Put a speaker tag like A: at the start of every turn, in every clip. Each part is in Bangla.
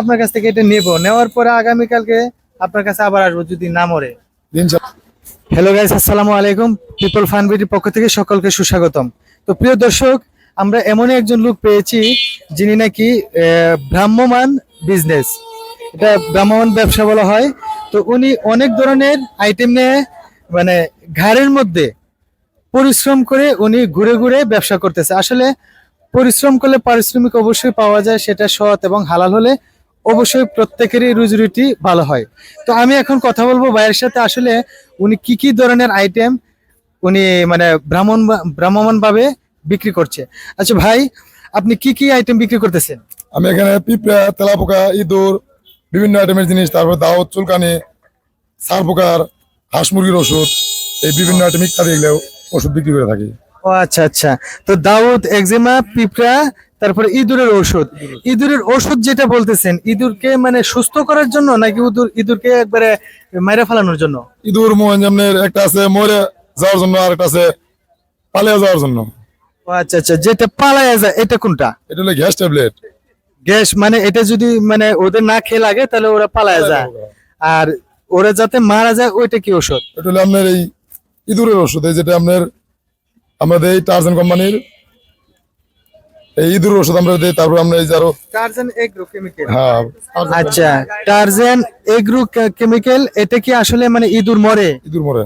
A: আপনার কাছ থেকে এটা নেব। নেওয়ার পরে আগামীকালকে আপনার কাছে আবার আসব যদি না মরে। হ্যালো গাইস আসসালামু আলাইকুম। পিপল ফান পক্ষ থেকে সকলকে সুস্বাগতম। তো প্রিয় দর্শক, আমরা এমনই একজন লোক পেয়েছি যিনি নাকি ভ্রাম্যমান বিজনেস এটা ভ্রাম্যমান ব্যবসা বলা হয়। তো উনি অনেক ধরনের আইটেম নিয়ে মানে ঘাড়ের মধ্যে পরিশ্রম করে উনি ঘুরে ঘুরে ব্যবসা করতেছে। আসলে পরিশ্রম করলে পারিশ্রমিক অবশ্যই পাওয়া যায়, সেটা সৎ এবং হালাল হলে অবশ্যই প্রত্যেকেরই রুজি রুটি ভালো হয়। তো আমি এখন কথা বলব ভাইয়ের সাথে আসলে উনি কি কি ধরনের আইটেম উনি মানে ব্রাহ্মণ ব্রাহ্মণ ভাবে বিক্রি করছে। আচ্ছা ভাই আপনি কি কি আইটেম বিক্রি করতেছেন?
B: আমি এখানে পিঁপড়া তেলাপোকা ইঁদুর বিভিন্ন আইটেমের জিনিস তারপর দাওয়াত চুলকানি সার পোকার হাঁস মুরগির ওষুধ এই বিভিন্ন আইটেম ইত্যাদি এগুলো ওষুধ বিক্রি করে থাকি।
A: ও আচ্ছা আচ্ছা। তো দাউদ একজিমা পিঁপড়া তারপরে ইঁদুরের ওষুধ ইঁদুরের ওষুধ যেটা বলতেছেন ইঁদুরকে মানে সুস্থ করার জন্য নাকি ইঁদুর ইঁদুরকে একবারে মাইরা ফেলানোর জন্য?
B: ইঁদুর মোহনজামনের একটা আছে মরে যাওয়ার জন্য আর একটা আছে পালিয়ে যাওয়ার জন্য।
A: আচ্ছা আচ্ছা যেটা পালায়া যায় এটা কোনটা?
B: এটা হলো গ্যাস ট্যাবলেট।
A: গ্যাস মানে এটা যদি মানে ওদের না খেয়ে লাগে তাহলে ওরা পালায়া যায়। আর ওরা যাতে মারা যায় ওইটা কি ওষুধ
B: এটা হলো আপনার এই ইঁদুরের ওষুধ এই যেটা আপনার আমাদের এই টার্জেন কোম্পানির এই ইঁদুরের ওষুধ আমরা দিই তারপর আমরা এই যে আরও
A: টারজান এগ্রো কেমিক্যাল
B: হ্যাঁ।
A: আচ্ছা টারজান এগ্রো কেমিক্যাল এটা কি আসলে মানে ইঁদুর মরে?
B: ইঁদুর মরে।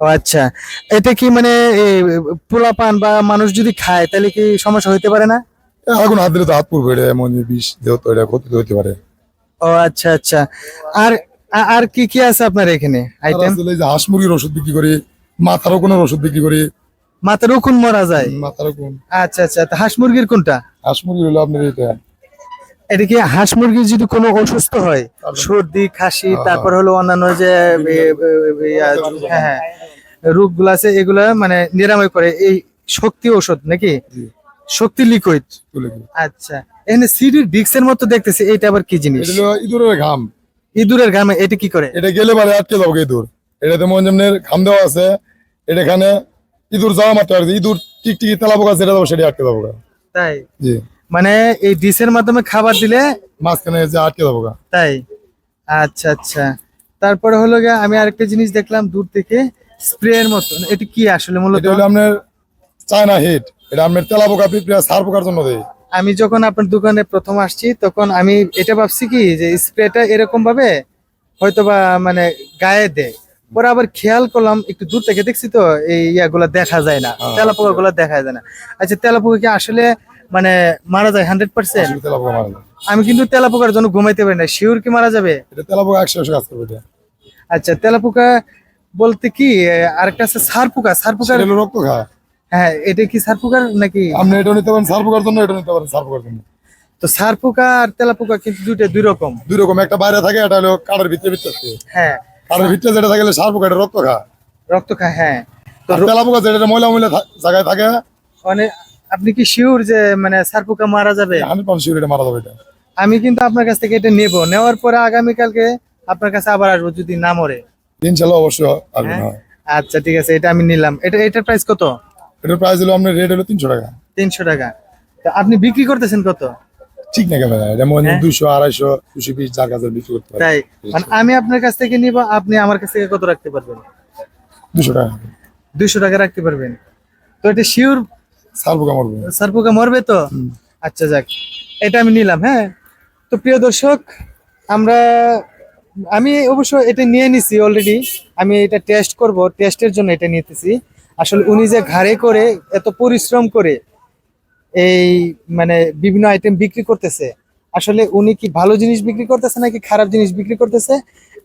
A: আচ্ছা এটা কি মানে পোলাপান বা মানুষ যদি খায় তাহলে কি সমস্যা হইতে পারে না?
B: আগুন হাত দিলে তো হাত পুরবে এটা এমন বিষ যেহেতু এটা ক্ষতি হতে পারে।
A: ও আচ্ছা আচ্ছা। আর আর কি কি আছে আপনার এখানে? আইটেম
B: আসলে যে হাঁস মুরগির ওষুধ বিক্রি করি মাথারও কোনো ওষুধ বিক্রি করি
A: মাথার উকুন মরা যায়।
B: মাথার কোন
A: আচ্ছা আচ্ছা তো হাঁস মুরগির কোনটা?
B: হাঁস মুরগি হলো আপনার এটা
A: এটা কি হাঁস মুরগি যদি কোনো অসুস্থ হয় সর্দি খাসি তারপর হলো অন্যান্য যে হ্যাঁ হ্যাঁ। রোগগুলো আছে এগুলা মানে নিরাময় করে। এই শক্তি ঔষধ নাকি? শক্তি লিকুইড আচ্ছা। এখানে সিডির ডিক্সের মতো দেখতেছি এটা আবার কি জিনিস?
B: ইঁদুরের ঘাম।
A: ইঁদুরের ঘামে এটা কি করে?
B: এটা গেলে পারে আটকে যাব ইঁদুর। এটাতে মন যেমনের ঘাম দেওয়া আছে এটা এখানে ইঁদুর যাওয়া মাত্র আর। ইঁদুর টিকটিকি তেলা পোকা যেটা যাব সেটা আটকে যাব
A: তাই?
B: জি।
A: মানে এই ডিশের মাধ্যমে খাবার দিলে
B: মাঝখানে যে আটকে যাব
A: তাই? আচ্ছা আচ্ছা। তারপরে হলো গিয়ে আমি আরেকটা জিনিস দেখলাম দূর থেকে স্প্রে এর মতো। এটা কি আসলে মূলত?
B: এটা হলো আপনার চায়না হিট। এটা আপনার তেলা পোকা পিঁপড়া সার পোকার জন্য দেয়।
A: আমি যখন আপনার দোকানে প্রথম আসছি তখন আমি এটা ভাবছি কি যে স্প্রেটা এরকম ভাবে হয়তো বা মানে গায়ে দেয়। পরে আবার খেয়াল করলাম একটু দূর থেকে দেখছি তো এই ইয়াগুলা দেখা যায় না
B: হ্যাঁ।
A: তেলাপোকা গুলা দেখা যায় না। আচ্ছা তেলাপোকা কি আসলে মানে মারা যায় হান্ড্রেড পার্সেন্ট
B: তেলা পোকা।
A: আমি কিন্তু তেলাপোকার জন্য ঘুমাইতে পারি না। শিউর কি মারা যাবে?
B: তেলা পোকা একশো কাজ করবে
A: আচ্ছা তেলাপোকা বলতে কি আরেকটা আছে সার পোকা সার পোকার
B: রক্ত খায়
A: হ্যাঁ এটা কি সার পোকার নাকি?
B: আপনি এটা নিতে পারেন সার পোকার জন্য এটা নিতে পারেন সার পোকার জন্য।
A: তো সার পোকা আর তেলাপোকা কিন্তু দুইটা দুই রকম।
B: দুই রকম একটা বাইরে থাকে এটা হলো কাঠের ভিতরে ভিতরে থাকে।
A: হ্যাঁ
B: কাঠের ভিতরে যেটা থাকে সার পোকা রক্ত খায়
A: রক্ত খায় হ্যাঁ। তো
B: তেলা পোকা যেটা ময়লা ময়লা জায়গায় থাকে
A: মানে আপনি কি শিওর যে মানে সার পোকা মারা যাবে?
B: হান্ড্রেড পার্সেন্ট শিওর এটা মারা যাবে এটা।
A: আমি কিন্তু আপনার কাছ থেকে এটা নেব। নেওয়ার পরে আগামীকালকে আপনার কাছে আবার আসব যদি না মরে।
B: ইনশাল্লাহ অবশ্যই আসবে
A: হ্যাঁ? আচ্ছা ঠিক আছে এটা আমি নিলাম। এটা এটার প্রাইস কত?
B: এটার প্রাইস হলো আপনার রেট হলো তিনশো টাকা।
A: তিনশো টাকা। আপনি বিক্রি করতেছেন কত?
B: ঠিক না কেন এটা মনে
A: হ্যাঁ?
B: আড়াইশো দুশো বিশ যার কাছে বিক্রি করতে
A: তাই। মানে আমি আপনার কাছ থেকে নিব আপনি আমার কাছ থেকে কত রাখতে পারবেন?
B: দুশো টাকা
A: দুইশো টাকা রাখতে পারবেন। তো এটা শিওর
B: সার পোকা মরবে?
A: সার পোকা মরবে তো? আচ্ছা যাক। এটা আমি নিলাম হ্যাঁ? তো প্রিয় দর্শক আমরা আমি অবশ্য এটা নিয়ে নিছি অলরেডি আমি এটা টেস্ট করব টেস্টের জন্য এটা নিতেছি। আসলে উনি যে ঘাড়ে করে এত পরিশ্রম করে এই মানে বিভিন্ন আইটেম বিক্রি করতেছে। আসলে উনি কি ভালো জিনিস বিক্রি করতেছে নাকি খারাপ জিনিস বিক্রি করতেছে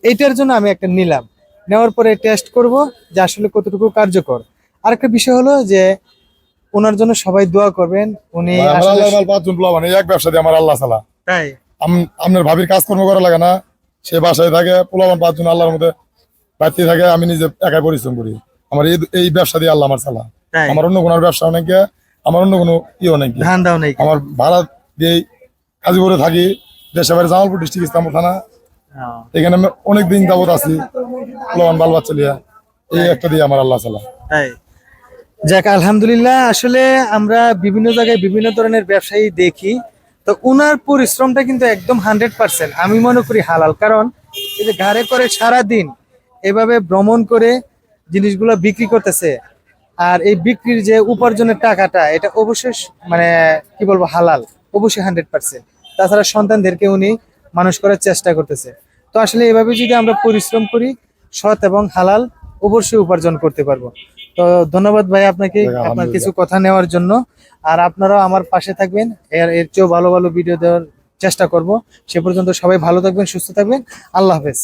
A: এইটার জন্য আমি একটা নিলাম। নেওয়ার পরে টেস্ট করব যে আসলে কতটুকু কার্যকর। আরেকটা বিষয় হলো যে ওনার জন্য সবাই দোয়া করবেন উনি আসলে
B: পাঁচজন পোলাবান, এক ব্যবসা দিয়ে আমার আল্লাহ চালা
A: তাই?
B: আম- আপনার ভাবির কাজকর্ম করা লাগে না সে বাসায় থাকে পোলাবান পাঁচজন আল্লাহর মধ্যে বাড়তি থাকে আমি নিজে একাই পরিশ্রম করি। আমার এই এই ব্যবসা দিয়ে আল্লাহ আমার
A: তাই?
B: আমার অন্য কোনো ব্যবসা অনেকে আমার অন্য কোনো ইয়ে নেই
A: ধান দাও নেই
B: আমার ভাড়া দিয়ে কাজীপুরে থাকি দেশে বাইরে জামালপুর ডিস্ট্রিক্ট ইসলামপুর থানা।
A: হ্যাঁ।
B: এখানে আমি অনেক দিন যাবত আছি পোলাবান বাল বাচ্চা এই একটা দিয়ে আমার আল্লাহ
A: তাই। যাক আলহামদুলিল্লাহ আসলে আমরা বিভিন্ন জায়গায় বিভিন্ন ধরনের ব্যবসায়ী দেখি। তো উনার পরিশ্রমটা কিন্তু একদম হান্ড্রেড পার্সেন্ট। আমি মনে করি হালাল। কারণ এই যে ঘাড়ে করে সারা দিন এভাবে ভ্রমণ করে জিনিসগুলো বিক্রি করতেছে আর এই বিক্রির যে উপার্জনের টাকাটা এটা অবশ্যই মানে কি বলব হালাল অবশ্যই হান্ড্রেড পার্সেন্ট। তাছাড়া সন্তানদেরকে উনি মানুষ করার চেষ্টা করতেছে। তো আসলে এভাবে যদি আমরা পরিশ্রম করি সৎ এবং হালাল অবশ্যই উপার্জন করতে পারব। তো ধন্যবাদ ভাই আপনাকে আপনার কিছু কথা নেওয়ার জন্য। আর আপনারাও আমার পাশে থাকবেন। এর এর চেয়েও ভালো ভালো ভিডিও দেওয়ার চেষ্টা করব। সে পর্যন্ত সবাই ভালো থাকবেন সুস্থ থাকবেন। আল্লাহ হাফেজ।